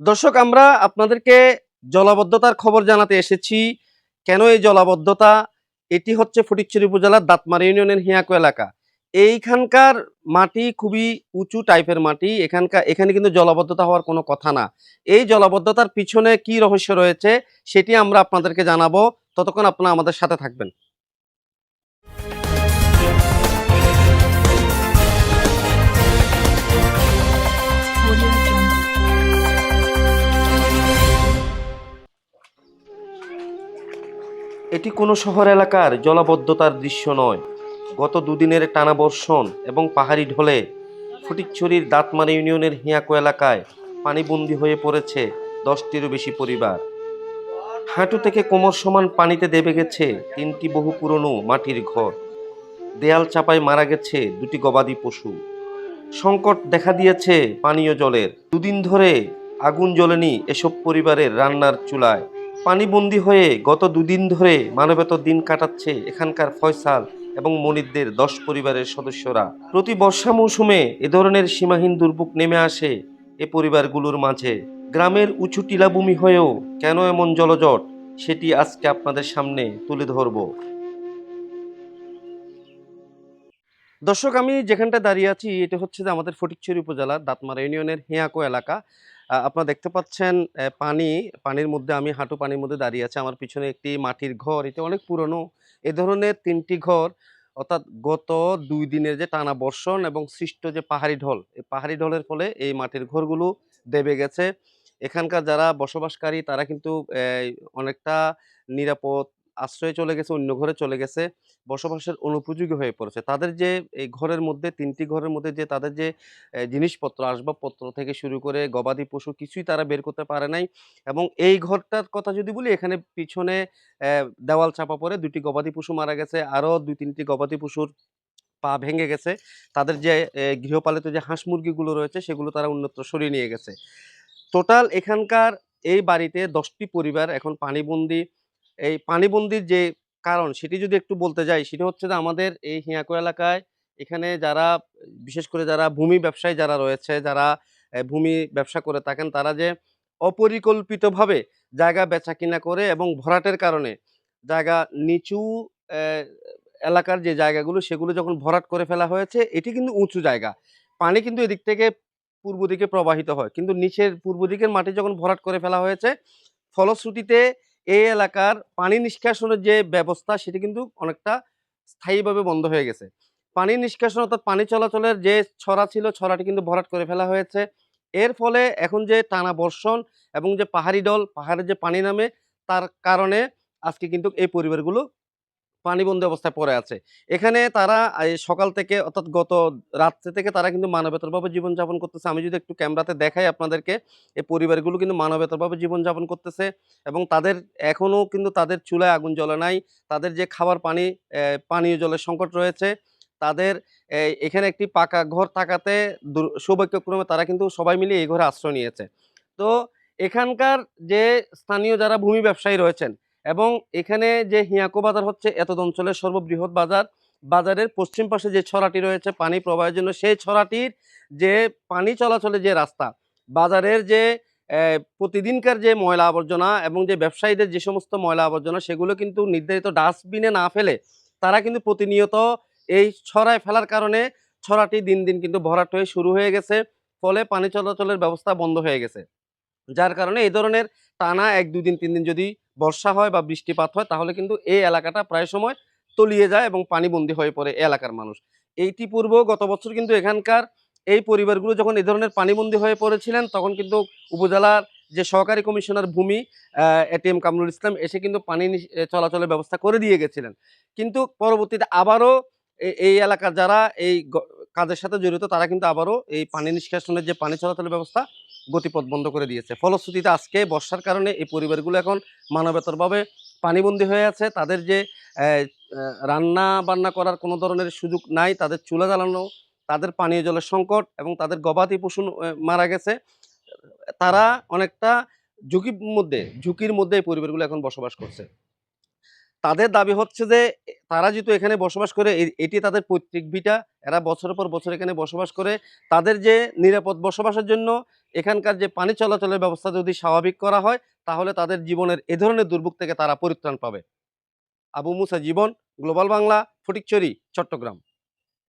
দর্শক, আমরা আপনাদেরকে জলাবদ্ধতার খবর জানাতে এসেছি। কেন এই জলাবদ্ধতা? এটি হচ্ছে ফটিকছড়ি উপজেলার দাঁতমার ইউনিয়নের হিয়াকো এলাকা। এইখানকার মাটি খুবই উঁচু টাইপের মাটি। এখানকার, এখানে কিন্তু জলাবদ্ধতা হওয়ার কোনো কথা না। এই জলাবদ্ধতার পিছনে কি রহস্য রয়েছে, সেটি আমরা আপনাদেরকে জানাব। ততক্ষণ আপনারা আমাদের সাথে থাকবেন। এটি কোনো শহর এলাকার জলাবদ্ধতার দৃশ্য নয়। গত দুদিনের টানা বর্ষণ এবং পাহাড়ি ঢলে ফটিকছড়ির দাঁতমারা ইউনিয়নের হিয়াকো এলাকায় পানিবন্দি হয়ে পড়েছে দশটিরও বেশি পরিবার। হাঁটু থেকে কোমর সমান পানিতে দেবে গেছে তিনটি বহু পুরনো মাটির ঘর। দেয়াল চাপায় মারা গেছে দুটি গবাদি পশু। সংকট দেখা দিয়েছে পানীয় জলের। দুদিন ধরে আগুন জ্বলেনি এসব পরিবারের রান্নার চুলায়। পানিবন্দী হয়ে গত দুদিন ধরে মানবেত দিন কাটাচ্ছে এখানকার ফয়সাল এবং মনিরদের দশ পরিবারের সদস্যরা। প্রতি বর্ষা মৌসুমে এ ধরনের সীমাহীন দুর্ভোগ নেমে আসে এ পরিবারগুলোর মাঝে। গ্রামের উঁচু টিলাভূমি হয়েও কেন এমন জলজট, সেটি আজকে আপনাদের সামনে তুলে ধরব। দর্শক, আমি যেখানটা দাঁড়িয়ে আছি, এটা হচ্ছে যে আমাদের ফটিকছড়ি উপজেলার দাঁতমারা ইউনিয়নের হিয়াকো এলাকা। আপনারা দেখতে পাচ্ছেন পানি, পানির মধ্যে আমি হাঁটু পানির মধ্যে দাঁড়িয়ে আছি। আমার পিছনে একটি মাটির ঘর, এটা অনেক পুরনো। এ ধরনের তিনটি ঘর, অর্থাৎ গত দুই দিনের যে টানা বর্ষণ এবং সৃষ্ট যে পাহাড়ি ঢল এই পাহাড়ি ঢলের ফলে এই মাটির ঘরগুলো দেবে গেছে। এখানকার যারা বসবাসকারী, তারা কিন্তু অনেকটা নিরাপদ আশ্রয়ে চলে গেছে, অন্য ঘরে চলে গেছে, বসবাসের অনুপযোগী হয়ে পড়েছে। তাদের যে এই ঘরের মধ্যে, তিনটি ঘরের মধ্যে যে তাদের যে জিনিসপত্র, আসবাবপত্র থেকে শুরু করে গবাদি পশু কিছুই তারা বের করতে পারে নাই এবং এই ঘরটার কথা যদি বলি, এখানে পিছনে দেওয়াল চাপা পড়ে দুটি গবাদি পশু মারা গেছে, আরও দুই তিনটি গবাদি পশুর পা ভেঙে গেছে। তাদের যে গৃহপালিত যে হাঁস মুরগিগুলো রয়েছে, সেগুলো তারা অন্যত্র সরিয়ে নিয়ে গেছে। টোটাল এখানকার এই বাড়িতে দশটি পরিবার, এখন পানিবন্দি এই পানিবন্দির যে কারণ সেটি যদি একটু বলতে যাই, সেটা হচ্ছে যে আমাদের এই হিয়াকো এলাকায় এখানে যারা, বিশেষ করে যারা ভূমি ব্যবসায়ী যারা রয়েছে, যারা ভূমি ব্যবসা করে থাকেন, তারা যে অপরিকল্পিতভাবে জায়গা বেচা কিনা করে এবং ভরাটের কারণে জায়গা নিচু এলাকার যে জায়গাগুলো, সেগুলো যখন ভরাট করে ফেলা হয়েছে, এটি কিন্তু উঁচু জায়গা। পানি কিন্তু এদিক থেকে পূর্ব দিকে প্রবাহিত হয়। কিন্তু নিচের পূর্ব দিকের মাটি যখন ভরাট করে ফেলা হয়েছে, ফলশ্রুতিতে এই এলাকার পানি নিষ্কাশনের যে ব্যবস্থা, সেটি কিন্তু অনেকটা স্থায়ীভাবে বন্ধ হয়ে গেছে। পানি নিষ্কাশন অর্থাৎ পানি চলাচলের যে ছড়া ছিল, ছড়াটি কিন্তু ভরাট করে ফেলা হয়েছে। এর ফলে এখন যে টানা বর্ষণ এবং যে পাহাড়ি ডল পাহাড়ের যে পানি নামে, তার কারণে আজকে কিন্তু এই পরিবারগুলো পানিবন্দী অবস্থায় পড়ে আছে। এখানে তারা সকাল থেকে অর্থাৎ গত রাত্রে থেকে তারা কিন্তু মানবেতরভাবে জীবনযাপন করতেছে। আমি যদি একটু ক্যামেরাতে দেখাই আপনাদেরকে, এই পরিবারগুলো কিন্তু মানবেতরভাবে জীবনযাপন করতেছে এবং তাদের এখনও কিন্তু তাদের চুলায় আগুন জ্বলে নাই। তাদের যে খাবার পানি পানীয় জলের সংকট রয়েছে, তাদের এখানে একটি পাকা ঘর থাকাতে সৌভাগ্যক্রমে তারা কিন্তু সবাই মিলে এই ঘরে আশ্রয় নিয়েছে। তো এখানকার যে স্থানীয় যারা ভূমি ব্যবসায়ী রয়েছেন এবং এখানে যে হিয়াকো বাজার হচ্ছে, এতদ অঞ্চলের সর্ববৃহৎ বাজার। বাজারের পশ্চিম পাশে যে ছড়াটি রয়েছে পানি প্রবাহের জন্য, সেই ছড়াটির যে পানি চলাচলের যে রাস্তা, বাজারের যে প্রতিদিনকার যে ময়লা আবর্জনা এবং যে ব্যবসায়ীদের যে সমস্ত ময়লা আবর্জনা, সেগুলো কিন্তু নির্ধারিত ডাস্টবিনে না ফেলে তারা কিন্তু প্রতিনিয়ত এই ছড়ায় ফেলার কারণে ছড়াটি দিন দিন কিন্তু ভরাট হয়ে শুরু হয়ে গেছে, ফলে পানি চলাচলের ব্যবস্থা বন্ধ হয়ে গেছে। যার কারণে এই ধরনের টানা এক দুদিন তিন দিন যদি বর্ষা হয় বা বৃষ্টিপাত হয়, তাহলে কিন্তু এই এলাকাটা প্রায় সময় তলিয়ে যায় এবং পানিবন্দী হয়ে পড়ে এলাকার মানুষ। এইটি পূর্ব গত বছর কিন্তু এখানকার এই পরিবারগুলো যখন এই ধরনের পানিবন্দী হয়ে পড়েছিলেন, তখন কিন্তু উপজেলার যে সহকারী কমিশনার ভূমি এটিএম কামরুল ইসলাম এসে কিন্তু পানি চলাচলের ব্যবস্থা করে দিয়ে গেছিলেন। কিন্তু পরবর্তীতে আবারও এই এলাকার যারা এই কাজের সাথে জড়িত, তারা কিন্তু আবারও এই পানি নিষ্কাশনের যে পানি চলাচলের ব্যবস্থা গতিপথ বন্ধ করে দিয়েছে। ফলশ্রুতিতে আজকে বর্ষার কারণে এই পরিবারগুলো এখন মানবেতরভাবে পানিবন্দী হয়ে আছে। তাদের যে রান্না বান্না করার কোনো ধরনের সুযোগ নাই, তাদের চুলা জ্বালানো, তাদের পানীয় জলের সংকট এবং তাদের গবাদি পশু মারা গেছে। তারা অনেকটা ঝুঁকির মধ্যে ঝুঁকির মধ্যে এই পরিবারগুলো এখন বসবাস করছে। তাদের দাবি হচ্ছে যে তারা যেহেতু এখানে বসবাস করে এটি তাদের পৈতৃক ভিটা। এরা বছরের পর বছর এখানে বসবাস করে। তাদের যে নিরাপদ বসবাসের জন্য এখানকার যে পানি চলাচলের ব্যবস্থা যদি স্বাভাবিক করা হয়, তাহলে তাদের জীবনের এ ধরনের দুর্ভোগ থেকে তারা পরিত্রাণ পাবে। আবু মুসা জীবন, গ্লোবাল বাংলা, ফটিকচুরি চট্টগ্রাম।